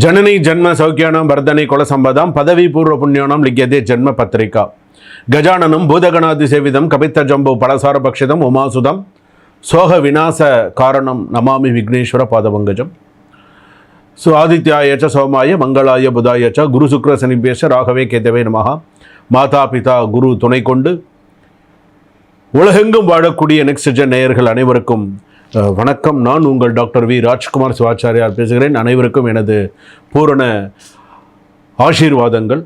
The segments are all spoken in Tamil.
ஜனனி ஜன்ம சௌக்கியானம் பர்தனை குலசம்பதம் பதவி பூர்வ புண்ணியோனம் லிக்கியதே ஜன்ம பத்திரிகா. கஜானனும் பூதகணாதி சேவிதம் கபித்த ஜம்பு பலசார பலசாரபக்ஷிதம் உமாசுதம் சோக விநாச காரணம் நமாமி விக்னேஸ்வர பாதபங்கஜம். சு ஆதித்யாயச்ச சோமாய மங்களாய புதாயச்ச குரு சுக்ர சனிபேஷ ராகவே கேதவே நமகா மாதா பிதா குரு துணை கொண்டு உலகெங்கும் வாழக்கூடிய நெக்ஸ்ட் ஜென் நேயர்கள் அனைவருக்கும் வணக்கம். நான் உங்கள் டாக்டர் வி. ராஜ்குமார் சிவாச்சாரியார் பேசுகிறேன். அனைவருக்கும் எனது பூரண ஆசீர்வாதங்கள்.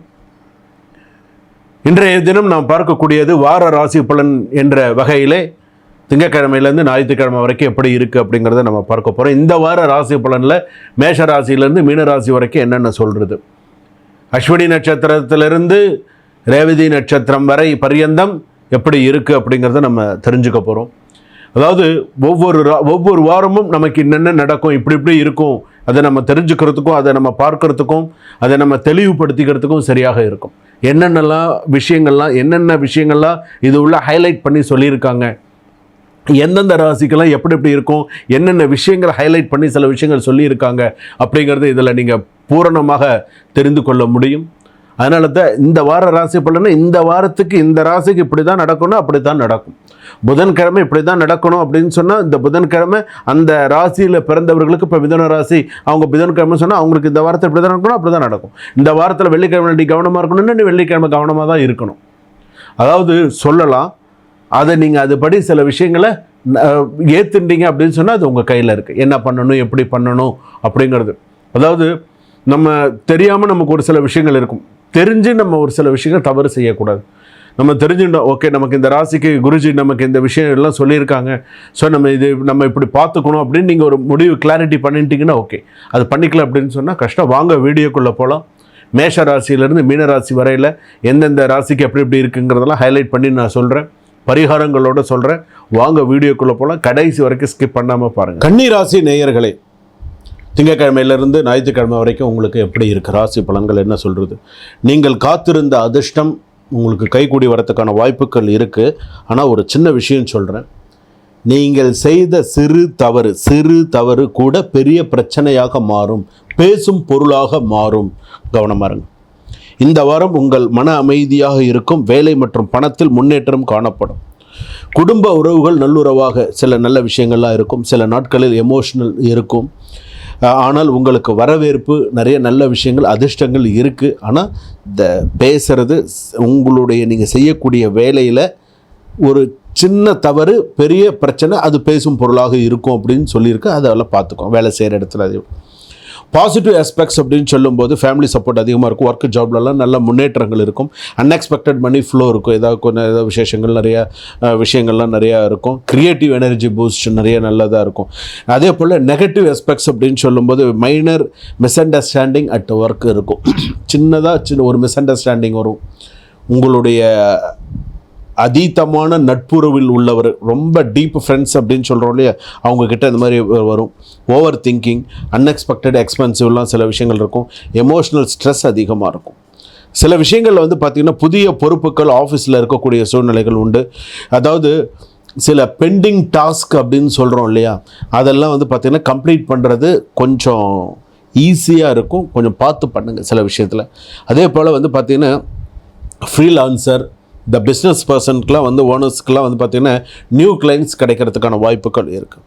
இன்றைய தினம் நாம் பார்க்கக்கூடியது வார ராசி பலன் என்ற வகையிலே திங்கக்கிழமையிலேருந்து ஞாயிற்றுக்கிழமை வரைக்கும் எப்படி இருக்குது அப்படிங்கிறத நம்ம பார்க்க போகிறோம் இந்த வார ராசி பலனில் மேஷ ராசியிலேருந்து மீன ராசி வரைக்கும் என்னென்ன சொல்கிறது அஸ்வினி நட்சத்திரத்திலிருந்து ரேவதி நட்சத்திரம் வரை பரியந்தம் எப்படி இருக்குது அப்படிங்கிறத நம்ம தெரிஞ்சுக்க போகிறோம் அதாவது ஒவ்வொரு ரா- ஒவ்வொரு வாரமும் நமக்கு என்னென்ன நடக்கும் இப்படி இப்படி இருக்கும் அதை நம்ம தெரிஞ்சுக்கிறதுக்கும் அதை நம்ம பார்க்கறதுக்கும் அதை நம்ம தெளிவுபடுத்திக்கிறதுக்கும் சரியாக இருக்கும். என்னென்னலாம் விஷயங்கள்லாம் என்னென்ன விஷயங்கள்லாம் இது உள்ள ஹைலைட் பண்ணி சொல்லியிருக்காங்க. எந்தெந்த ராசிக்கெல்லாம் எப்படி எப்படி இருக்கும் என்னென்ன விஷயங்களை ஹைலைட் பண்ணி சில விஷயங்கள் சொல்லியிருக்காங்க அப்படிங்கிறது இதில் நீங்கள் பூரணமாக தெரிந்து கொள்ள முடியும். அதனால தான் இந்த வார ராசி பலனை இந்த வாரத்துக்கு இந்த ராசிக்கு இப்படி தான் நடக்கணும் அப்படி தான் நடக்கும். புதன்கிழமை இப்படி தான் நடக்கணும் அப்படின்னு சொன்னால் இந்த புதன்கிழமை அந்த ராசியில் பிறந்தவர்களுக்கு இப்போ மிதன ராசி அவங்க புதன்கிழமை சொன்னால் அவங்களுக்கு இந்த வாரத்தில் இப்படி தான் நடக்கணும் அப்படி தான் நடக்கும். இந்த வாரத்தில் வெள்ளிக்கிழமை நீ கவனமாக இருக்கணும்னு நீ வெள்ளிக்கிழமை கவனமாக தான் இருக்கணும். அதாவது சொல்லலாம் அதை நீங்கள் அதுபடி சில விஷயங்களை அஹ், அப்படின்னு சொன்னால் அது உங்கள் கையில் இருக்குது என்ன பண்ணணும் எப்படி பண்ணணும் அப்படிங்கிறது. அதாவது நம்ம தெரியாமல் நமக்கு ஒரு சில விஷயங்கள் இருக்கும். தெரிஞ்சு நம்ம ஒரு சில விஷயங்கள் தவறு செய்யக்கூடாது. நம்ம தெரிஞ்சுட்டோம் ஓகே நமக்கு இந்த ராசிக்கு குருஜி நமக்கு இந்த விஷயம் எல்லாம் சொல்லியிருக்காங்க. ஸோ நம்ம இது நம்ம இப்படி பார்த்துக்கணும் அப்படின்னு நீங்கள் ஒரு முடிவு கிளாரிட்டி பண்ணிட்டீங்கன்னா ஓகே. அது பண்ணிக்கல அப்படின்னு சொன்னால் கஷ்டம். வாங்க வீடியோக்குள்ளே போகலாம் மேஷ ராசியிலேருந்து மீன ராசி வரையில் எந்தெந்த ராசிக்கு எப்படி எப்படி இருக்குங்கிறதெல்லாம் ஹைலைட் பண்ணி நான் சொல்கிறேன் பரிகாரங்களோட சொல்கிறேன் வாங்க வீடியோக்குள்ளே போகலாம் கடைசி வரைக்கும் ஸ்கிப் பண்ணாமல் பாருங்கள் கன்னி ராசி நேயர்களே திங்கக்கிழமையிலிருந்து ஞாயிற்றுக்கிழமை வரைக்கும் உங்களுக்கு எப்படி இருக்கு? ராசி பலன்கள் என்ன சொல்கிறது நீங்கள் காத்திருந்த அதிர்ஷ்டம் உங்களுக்கு கைகூடி வரத்துக்கான வாய்ப்புகள் இருக்குது ஆனால் ஒரு சின்ன விஷயம் சொல்கிறேன் நீங்கள் செய்த சிறு தவறு சிறு தவறு கூட பெரிய பிரச்சனையாக மாறும். பேசும் பொருளாக மாறும். கவனமாக இருங்க. இந்த வாரம் உங்கள் மன அமைதியாக இருக்கும். வேலை மற்றும் பணத்தில் முன்னேற்றம் காணப்படும். குடும்ப உறவுகள் நல்லுறவாக சில நல்ல விஷயங்கள்லாம் இருக்கும். சில நாட்களில் எமோஷனல் இருக்கும். ஆனால் உங்களுக்கு வரவேற்பு நிறைய நல்ல விஷயங்கள் அதிர்ஷ்டங்கள் இருக்குது ஆனால் இந்த பேசுகிறது உங்களுடைய நீங்கள் செய்யக்கூடிய வேலையில் ஒரு சின்ன தவறு பெரிய பிரச்சனை அது பேசும் பொருளாக இருக்கும் அப்படின்னு சொல்லியிருக்கு. அதெல்லாம் பார்த்துக்கோம் வேலை செய்கிற இடத்துல அது பாசிட்டிவ் ஆஸ்பெக்ட்ஸ் அப்படின்னு சொல்லும்போது ஃபேமிலி சப்போர்ட் அதிகமாக இருக்கும். ஒர்க் ஜாப்லலாம் நல்ல முன்னேற்றங்கள் இருக்கும். அன்எக்ஸ்பெக்டட் மணி ஃப்ளோ இருக்கும். ஏதாவது கொஞ்சம் ஏதாவது விசேஷங்கள் நிறையா விஷயங்கள்லாம் நிறையா இருக்கும். க்ரியேட்டிவ் எனர்ஜி பூஸ்ட் நிறைய நல்லதாக இருக்கும். அதே போல் நெகட்டிவ் ஆஸ்பெக்ட்ஸ் அப்படின்னு சொல்லும்போது minor misunderstanding at work இருக்கும். சின்னதாக சின்ன ஒரு மிஸ் அண்டர்ஸ்டாண்டிங் வரும். உங்களுடைய அதீதமான நட்புறவில் உள்ளவர் ரொம்ப டீப் ஃப்ரெண்ட்ஸ் அப்படின்னு சொல்கிறோம் இல்லையா? அவங்கக்கிட்ட இந்த மாதிரி வரும். ஓவர் திங்கிங் அன்எக்ஸ்பெக்டட் எக்ஸ்பென்சிவ்லாம் சில விஷயங்கள் இருக்கும். எமோஷ்னல் ஸ்ட்ரெஸ் அதிகமாக இருக்கும். சில விஷயங்களில் வந்து பார்த்திங்கன்னா புதிய பொறுப்புகள் ஆஃபீஸில் இருக்கக்கூடிய சூழ்நிலைகள் உண்டு. அதாவது சில பெண்டிங் டாஸ்க் அப்படின்னு சொல்கிறோம் இல்லையா? அதெல்லாம் வந்து பார்த்திங்கன்னா கம்ப்ளீட் பண்ணுறது கொஞ்சம் ஈஸியாக இருக்கும். கொஞ்சம் பார்த்து பண்ணுங்கள் சில விஷயத்தில். அதே போல் வந்து பார்த்திங்கன்னா ஃப்ரீலான்சர் இந்த பிஸ்னஸ் பர்சனுக்குலாம் வந்து ஓனர்ஸ்க்குலாம் வந்து பார்த்திங்கன்னா நியூ கிளைண்ட்ஸ் கிடைக்கிறதுக்கான வாய்ப்புகள் இருக்குது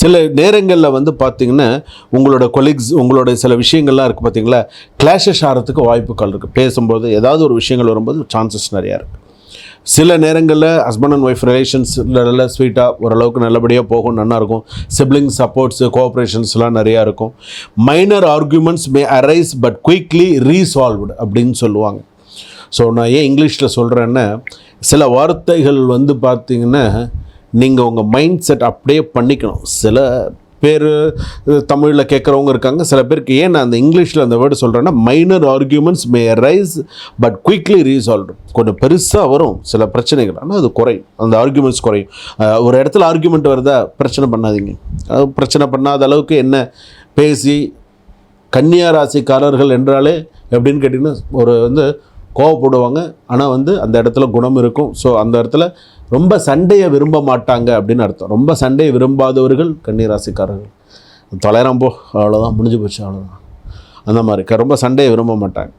சில நேரங்களில் வந்து பார்த்திங்கன்னா உங்களோட கொலீக்ஸ் உங்களோட சில விஷயங்கள்லாம் இருக்குது பார்த்தீங்களா கிளாஷஸ் ஆகிறதுக்கு வாய்ப்புகள் இருக்குது பேசும்போது ஏதாவது ஒரு விஷயங்கள் வரும்போது சான்சஸ் நிறையா இருக்குது சில நேரங்களில் ஹஸ்பண்ட் அண்ட் ஒய்ஃப் ரிலேஷன்ஸ் நல்ல ஸ்வீட்டாக ஓரளவுக்கு நல்லபடியாக போகும் நல்லாயிருக்கும் சிப்ளிங் சப்போர்ட்ஸு கோஆப்ரேஷன்ஸ்லாம் நிறையா இருக்கும். Minor arguments may arise but quickly resolved அப்படின்னு சொல்லுவாங்க. ஸோ நான் ஏன் இங்கிலீஷில் சொல்கிறேன்னா சில வார்த்தைகள் வந்து பார்த்தீங்கன்னா நீங்கள் உங்கள் மைண்ட் செட் அப்படியே பண்ணிக்கணும். சில பேர் தமிழில் கேட்குறவங்க இருக்காங்க சில பேருக்கு ஏன் நான் அந்த இங்கிலீஷில் அந்த வேர்டு சொல்கிறேன்னா minor arguments may rise but quickly resolve கொஞ்சம் பெருசாக வரும் சில பிரச்சனைகள். ஆனால் அது குறையும். அந்த ஆர்கியூமெண்ட்ஸ் குறையும். ஒரு இடத்துல ஆர்கியூமெண்ட் வருதா பிரச்சனை பண்ணாதீங்க. அது பிரச்சனை பண்ணாத அளவுக்கு என்ன பேசி கன்னியா ராசிக்காரர்கள் என்றாலே எப்படின்னு கேட்டிங்கன்னா ஒரு வந்து கோவப்படுவாங்க. ஆனால் வந்து அந்த இடத்துல குணம் இருக்கும். ஸோ அந்த இடத்துல ரொம்ப சண்டையை விரும்ப மாட்டாங்க அப்படின்னு அர்த்தம். ரொம்ப சண்டையை விரும்பாதவர்கள் கண்ணீர் ராசிக்காரர்கள் தொலைறாம் போ அவ்வளோதான் முடிஞ்சு போச்சு அவ்வளோதான் அந்த மாதிரி ரொம்ப சண்டையை விரும்ப மாட்டாங்க.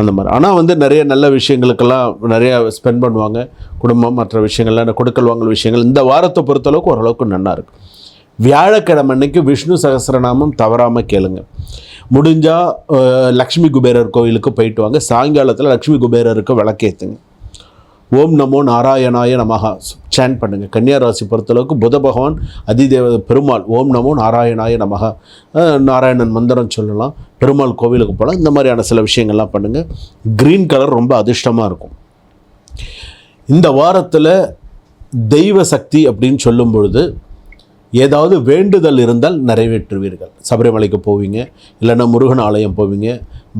அந்த மாதிரி. ஆனால் வந்து நிறைய நல்ல விஷயங்களுக்கெல்லாம் நிறைய ஸ்பெண்ட் பண்ணுவாங்க. குடும்பம் மற்ற விஷயங்கள்லாம் கொடுக்கல் வாங்கல் விஷயங்கள் இந்த வாரத்தை பொறுத்தளவுக்கு ஓரளவுக்கு நல்லா இருக்கும் வியாழக்கிழமை அன்னைக்கு விஷ்ணு சகசிரநாமம் தவறாமல் கேளுங்க. முடிஞ்சால் லக்ஷ்மி குபேரர் கோயிலுக்கு போயிட்டு வாங்க. சாயங்காலத்தில் லக்ஷ்மி குபேரருக்கு விளக்கேற்றுங்க ஓம் நமோ நாராயணாய நமகா சேன் பண்ணுங்கள் கன்னியா ராசி பொறுத்தளவுக்கு புத பகவான் அதிதேவ பெருமாள் ஓம் நமோ நாராயணாய நமகா நாராயணன் மந்திரம் சொல்லலாம். பெருமாள் கோவிலுக்கு போகலாம் இந்த மாதிரியான சில விஷயங்கள்லாம் பண்ணுங்கள் க்ரீன் கலர் ரொம்ப அதிர்ஷ்டமாக இருக்கும். இந்த வாரத்தில் தெய்வ சக்தி அப்படின்னு சொல்லும் பொழுது ஏதாவது வேண்டுதல் இருந்தால் நிறைவேற்றுவீர்கள். சபரிமலைக்கு போவீங்க இல்லைன்னா முருகன் ஆலயம் போவீங்க.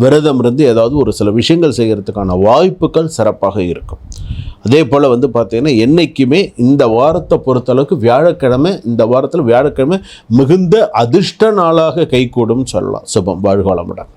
விரதம் இருந்து ஏதாவது ஒரு சில விஷயங்கள் செய்கிறதுக்கான வாய்ப்புகள் சிறப்பாக இருக்கும். அதே போல் வந்து பார்த்திங்கன்னா என்றைக்குமே இந்த வாரத்தை பொறுத்தளவுக்கு வியாழக்கிழமை இந்த வாரத்தில் வியாழக்கிழமை மிகுந்த அதிர்ஷ்ட நாளாக கைகூடும் சொல்லலாம். சுபம் வாழ்கோளமுடன்